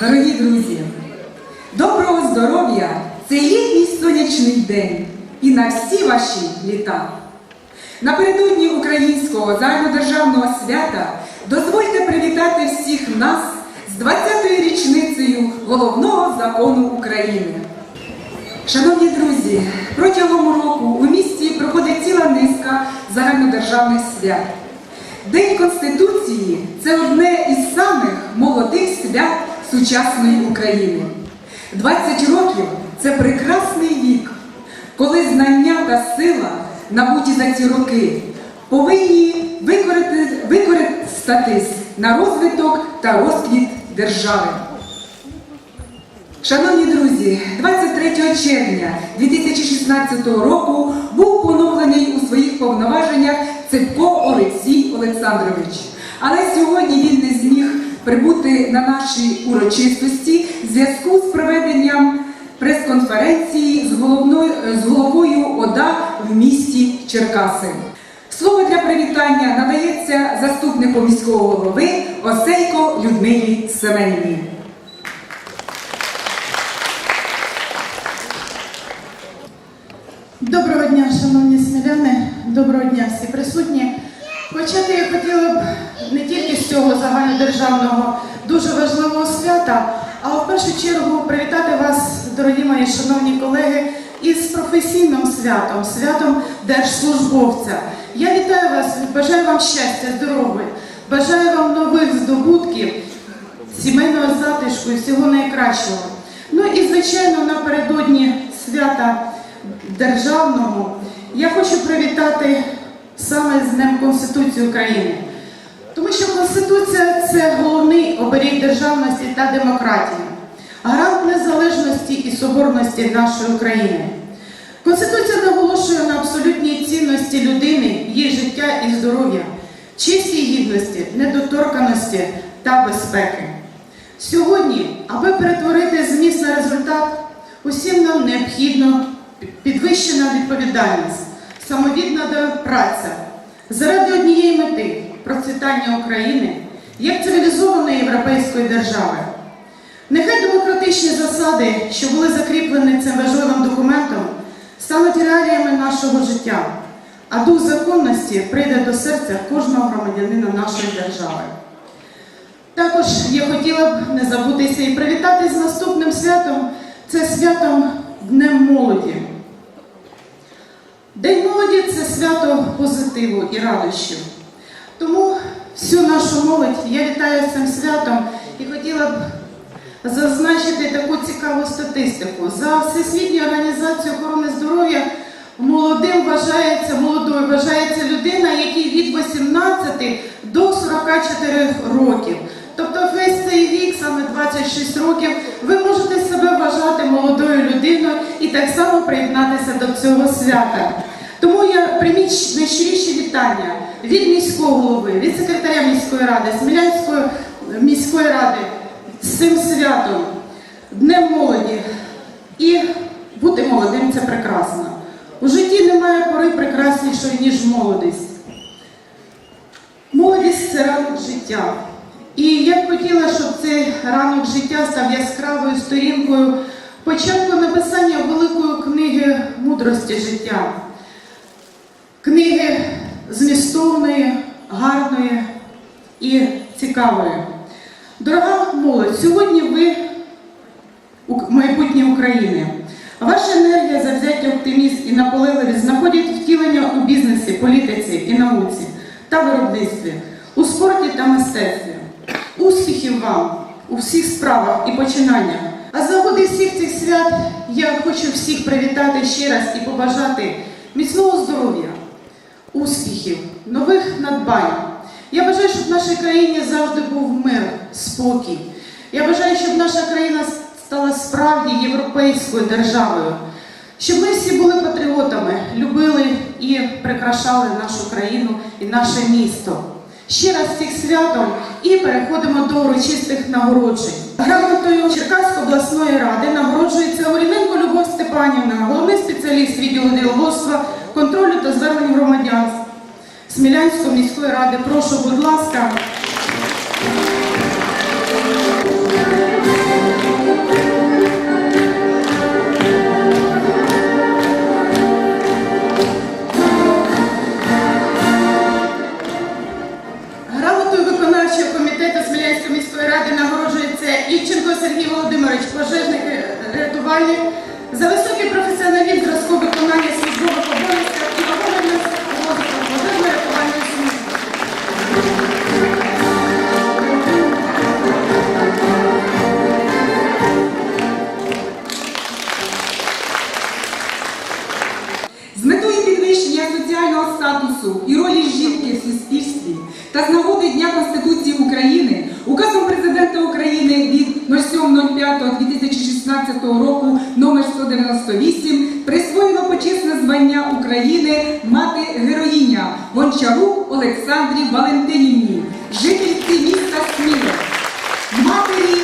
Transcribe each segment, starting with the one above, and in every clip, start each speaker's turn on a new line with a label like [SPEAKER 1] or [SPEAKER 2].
[SPEAKER 1] Дорогі друзі, доброго здоров'я! Це літній сонячний день і на всі ваші літа. Напередодні українського загальнодержавного свята дозвольте привітати всіх нас з 20-ю річницею головного закону України. Шановні друзі, протягом року у місті проходить ціла низка загальнодержавних свят. День Конституції це одне із самих молодих свят сучасної України. 20 років це прекрасний вік, коли знання та сила, набуті за ці роки, повинні використатись на розвиток та розквіт держави. Шановні друзі, 23 червня 2016 року був поновлений у своїх повноваженнях Цепко Олексій Олександрович. Але сьогодні він не зміг прибути на наші урочистості в зв'язку з проведенням прес-конференції з, головною- з головою ОДА в місті Черкаси. Слово для привітання надається заступнику міського голови Осейко Людмилі Семенівні.
[SPEAKER 2] Доброго дня, шановні сміляни, доброго дня всі присутні. Почати я хотіла б не тільки з цього загальнодержавного дуже важливого свята, а в першу чергу привітати вас, дорогі мої шановні колеги, із професійним святом, святом держслужбовця. Я вітаю вас, бажаю вам щастя, здоров'я, бажаю вам нових здобутків, сімейного затишку і всього найкращого. Ну і звичайно, напередодні свята державного я хочу привітати саме з Днем Конституції України. Тому що Конституція це головний оберіг державності та демократії, гарант незалежності і соборності нашої України. Конституція наголошує на абсолютній цінності людини, її життя і здоров'я, честі гідності, недоторканості та безпеки. Сьогодні, аби перетворити зміст на результат, усім нам необхідно підвищена відповідальність, самовідна праця заради однієї мети процвітання України як цивілізованої європейської держави. Нехай демократичні засади, що були закріплені цим важливим документом, стануть реаліями нашого життя, а дух законності прийде до серця кожного громадянина нашої держави. Також я хотіла б не забутися і привітати з наступним святом це святом Днем молоді. День молоді це свято позитиву і радощів. Тому всю нашу молодь я вітаю з цим святом і хотіла б зазначити таку цікаву статистику. За Всесвітньою організацією охорони здоров'я молодим вважається молодою, вважається людина, якій від 18 до 44 років. Тобто весь цей вік, саме 26 років, ви можете себе вважати молодою людиною і так само приєднатися до цього свята. Тому я прийміть найщиріші вітання від міського голови, від секретаря міської ради, Смілянської міської ради з цим святом, Днем молоді. І бути молодим це прекрасно. У житті немає пори прекраснішої, ніж молодість. Молодість це ранок життя. І я б хотіла, щоб цей ранок життя став яскравою сторінкою початку написання великої книги мудрості життя. Книги змістовної, гарної і цікавої. Дорога молодь, сьогодні ви майбутнє України. Ваша енергія, завзяття, оптимізм і наполегливість знаходять втілення у бізнесі, політиці і науці та виробництві, у спорті та мистецтві. Успіхів вам у всіх справах і починаннях. А за годи всіх цих свят я хочу всіх привітати ще раз і побажати міцного здоров'я, успіхів, нових надбань. Я бажаю, щоб в нашій країні завжди був мир, спокій. Я бажаю, щоб наша країна стала справді європейською державою, щоб ми всі були патріотами, любили і прикрашали нашу країну і наше місто. Ще раз всіх святом і переходимо до урочистих нагороджень. Грамотою Черкаської обласної ради нагороджується Оріненко Любов Степанівна, головний спеціаліст відділу діловодства, контролю та звернень громадян Смілянської міської ради. Прошу, будь ласка. Івченко Сергій Володимирович, пожежник рятувальник
[SPEAKER 1] Гончару Олександрі Валентинівні, жительці міста Сміла, матері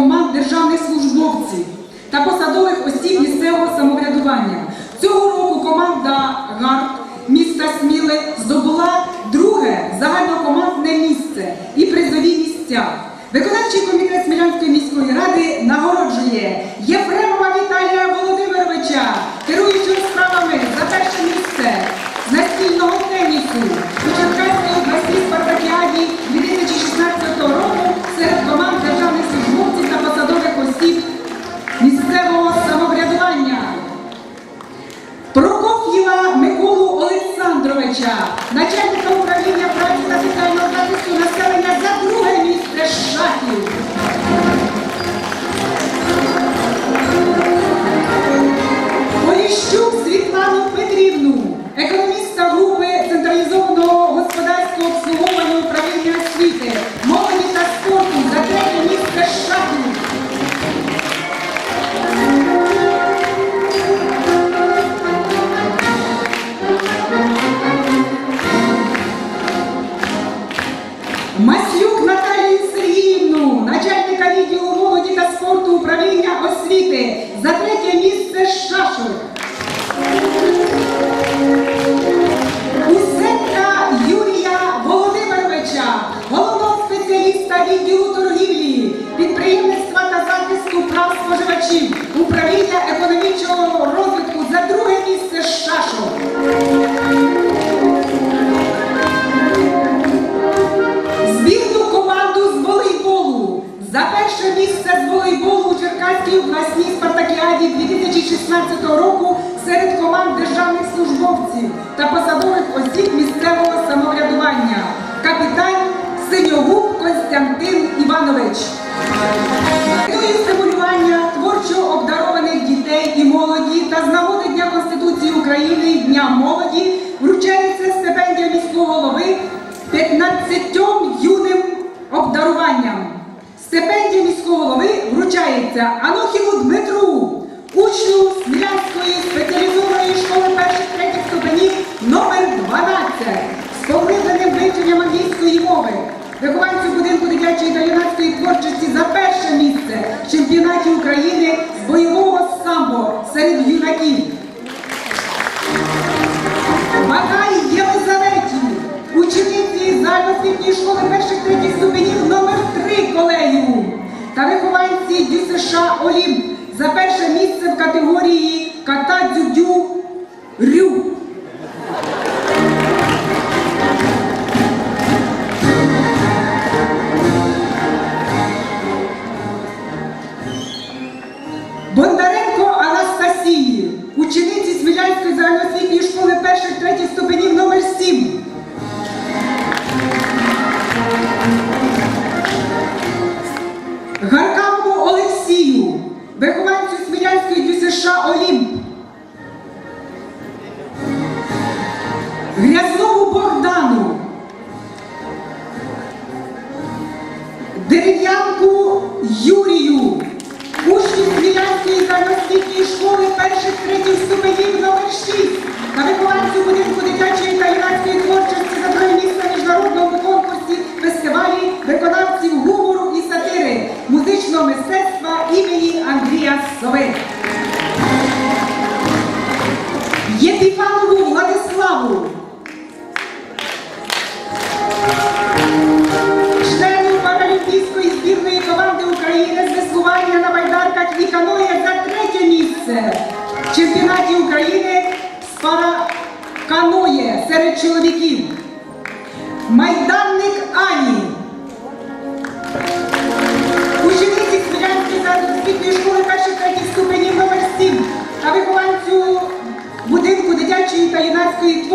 [SPEAKER 1] команд державних службовців та посадових осіб місцевого самоврядування. Цього року команда ГАР міста Сміле здобула. чемпіонаті України з бойового самбо серед юнаків. Багай Єлизаветі, учениці загальноосвітньої школи перших третіх ступенів номер 3 колегіуму та вихованці ДЮСШ Олімп за перше місце в категорії ката дзюдю Єпіфанову Владиславу, члену паралімпійської збірної команди України з веслування на майданках і каноє за третє місце в чемпіонаті України з пара каноє серед чоловіків.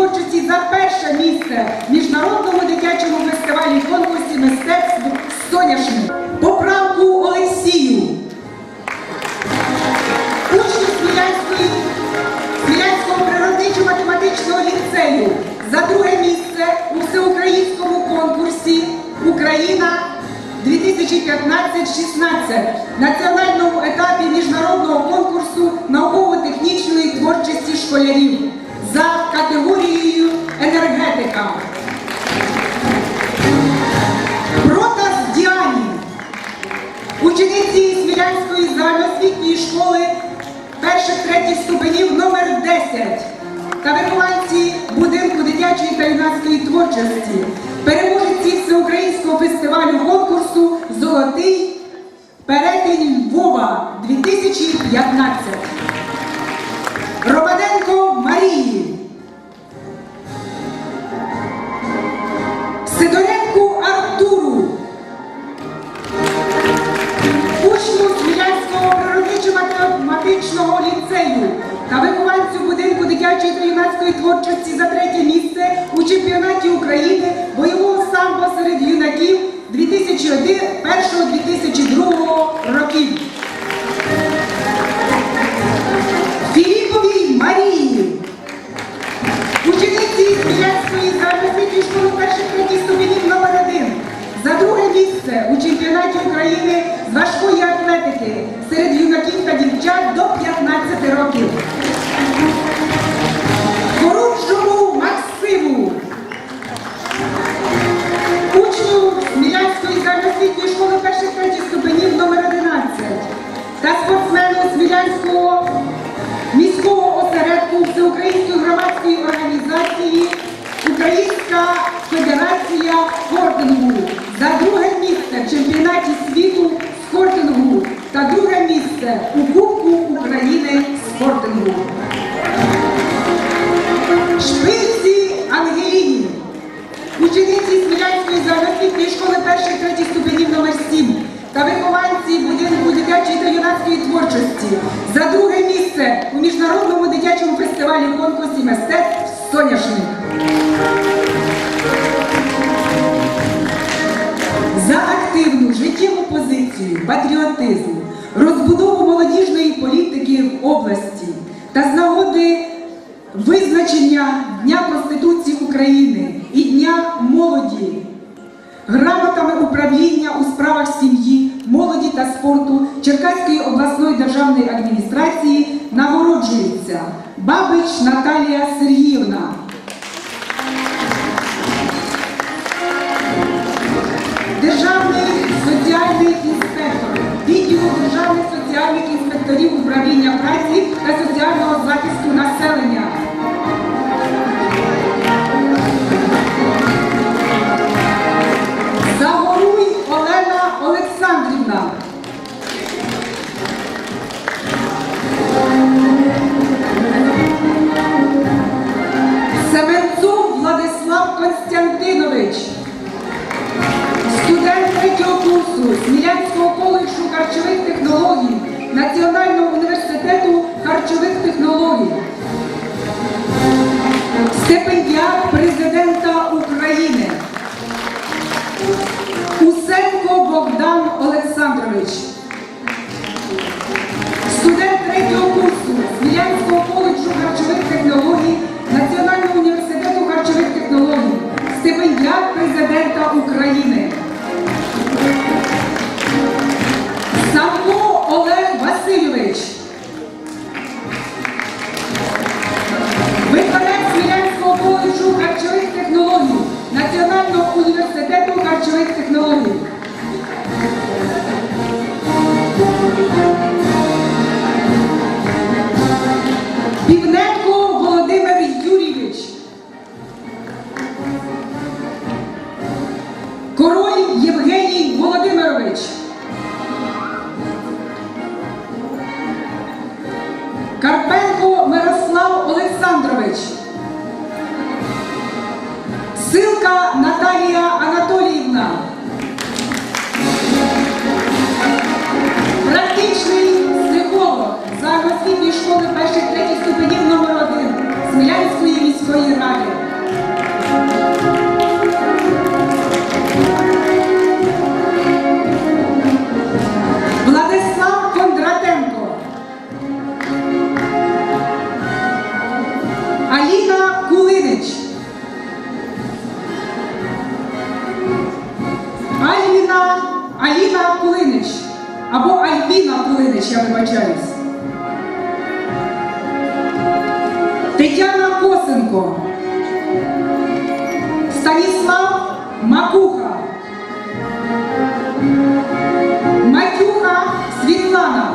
[SPEAKER 1] творчості за перше місце в міжнародному дитячому фестивалі конкурсі мистецтв соняшник. Поправку Олексію. Учні Смілянського природничо-математичного ліцею за друге місце у всеукраїнському конкурсі Україна 2015-16 національному етапі міжнародного конкурсу науково-технічної творчості школярів за категорією енергетика. Протас Діані, учениці Смілянської загальноосвітньої школи перших третіх ступенів номер 10 та вихованці будинку дитячої та юнацької творчості, переможці всеукраїнського фестивалю конкурсу Золотий перетень Львова 2015. com Maria. 5 до 15 років. творчості за друге місце у міжнародному дитячому фестивалі конкурсі мистецтв. church або Альбіна Кулинич, я вибачаюсь. Тетяна Косенко. Станіслав Макуха. Матюха Світлана.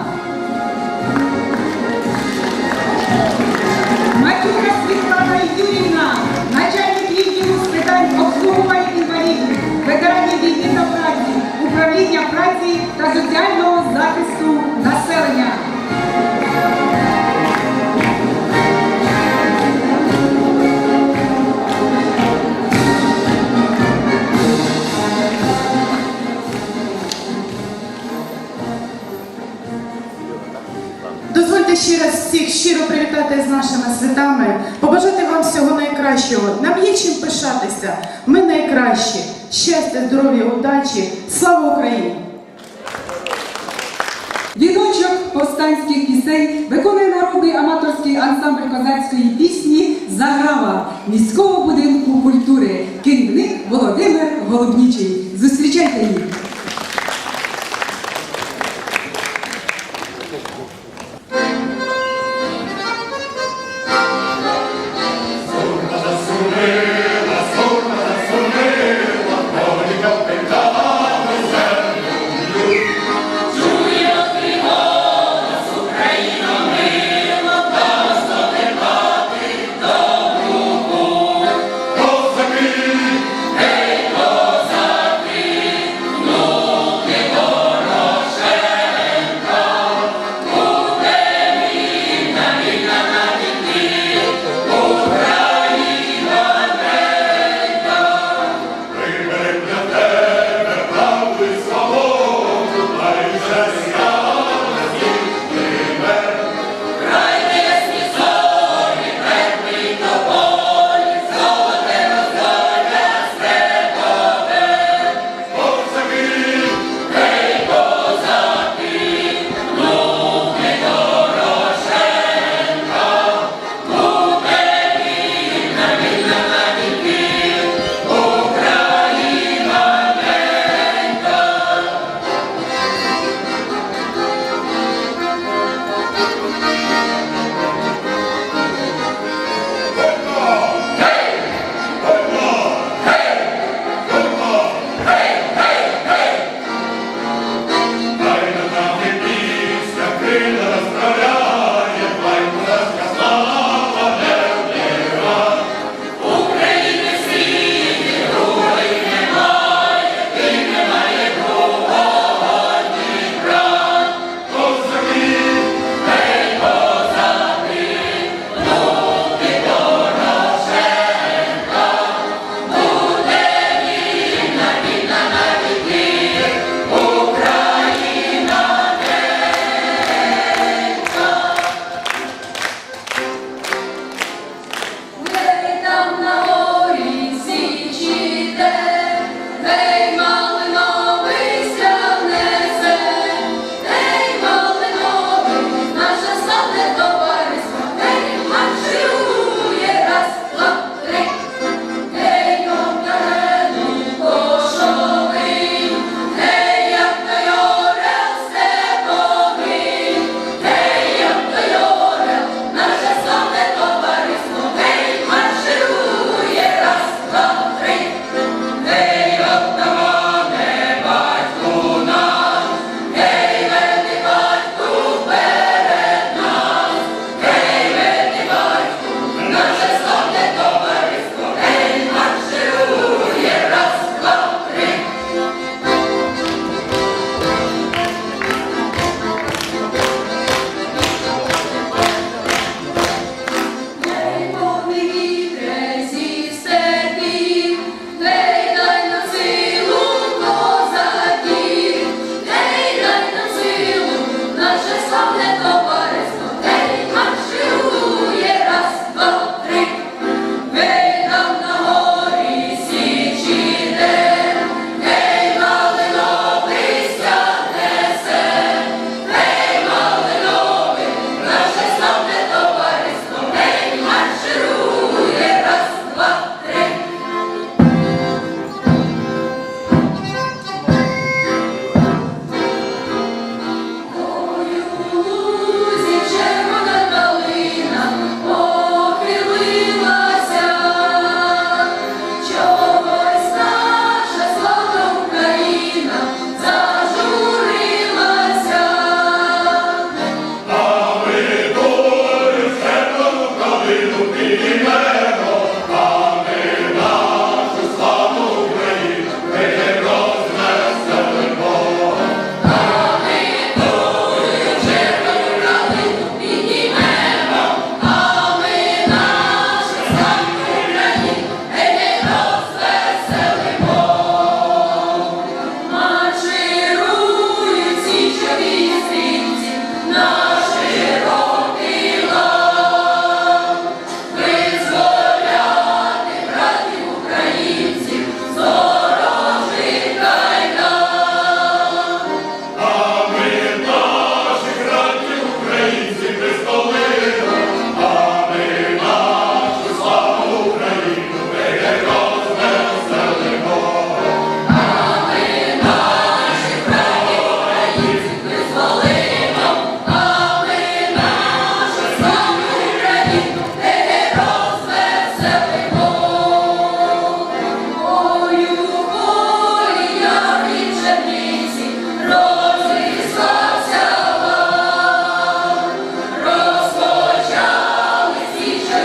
[SPEAKER 1] Матюха Світлана Юрівна, управління праці та соціального захисту населення.
[SPEAKER 2] Дозвольте ще раз всіх щиро привітати з нашими святами, побажати вам всього найкращого. Нам є чим пишатися. Ми найкращі. Щастя, здоров'я, удачі. Слава Україні!
[SPEAKER 1] Віночок повстанських пісень виконує народний аматорський ансамбль козацької пісні Заграва міського будинку культури. Керівник Володимир Голубнічий. Зустрічайте їх.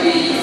[SPEAKER 3] Thank you.